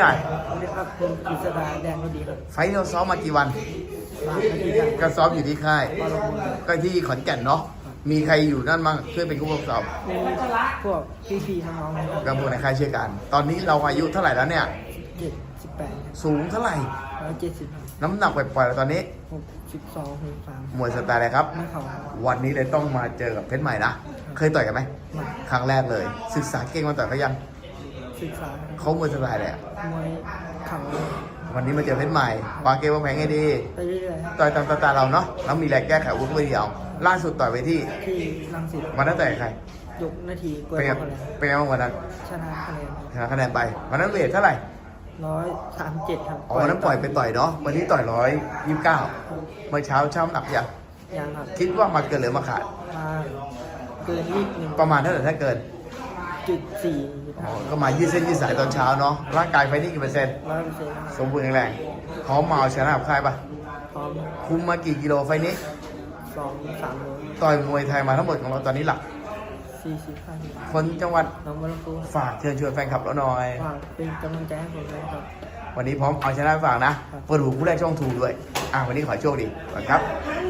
ใช่สวัสดีครับผมกิษดาแดงก็ดีครับไฟท์เราซ้อมมากี่วันฝากมาที่กันก็ซ้อมอยู่ที่ค่าย บอลลูนก็ที่ขอนแก่นเนาะ มีใครอยู่นั่นบ้างเพื่อเป็นผู้ปกครองมีพวกพี่ๆน้องๆนะครับกับพวกในค่ายเชื่อกัน ตอนนี้เราอายุเท่าไหร่แล้วเนี่ย เจ็ดสิบแปดสูงเท่าไหร่ ร้อยเจ็ดสิบน้ำหนักปล่อยๆแล้วตอนนี้ หกสิบสองหกสามมวยสไตล์อะไรครับ ไม่เข่าครับวันนี้เลยต้องมาเจอกับเพชรใหม่นะ เคยต่อยกันไหมหมัดครั้งแรกเลย ศึกษาเก่งมาต่อยเขายัง ศึกษาเขามวยสไตล์อะไรอะมวยเข่าวันนี้มาเจอเพชรใหม่วางเกมวางแผนให้ดี ไปเรื่อยๆครับต่อยตามสไตล์เราเนาะแล้วมีแรงแก้ไขวุ้นไม่เดียว ล่าสุดต่อยไปที่ที่รังสิตวันนั้นต่อยกับใคร ยกนาทีกล้วยเป็นไงคะแนนเป็นไงบ้างวันนั้นชนะคะแนนชนะคะแนนไปวันนั้นเวทเท่าไหร่ร้อยสามเจ็ดครับอ๋อวันนั้นปล่อยไปต่อยเนาะวันนี้ต่อยร้อยยี่สิบเก้าเมื่อเช้าเช้าหนักยังยังครับคิดว่ามาเกินหรือมาขาดมาเกินนิดหนึ่งประมาณเท่าไหร่ถ้าเกิน จุดสี่อ๋อก็มายืดเส้นยืดสายตอนเช้าเนาะร่างกายไฟนี่กี่เปอร์เซ็นต์ร้อยเปอร์เซ็นต์สมบูรณ์แข็งแรงพร้อมมาเอาชนะกับค่ายปะพร้อมคุมมากี่กิโลไฟนี้สองสามโลต่อยมวยไทยมาทั้งหมดของเราตอนนี้หลักสี่สิบห้าสิบคนจังหวัดน้องบอลลูนฝากเชิญชวนแฟนคลับเราหน่อยฝากเป็นกำลังใจให้ผมด้วยครับวันนี้พร้อมเอาชนะฝากนะเปิดหูผู้แรกช่องทูด้วยอะวันนี้ขอโชคดีก่อนครับค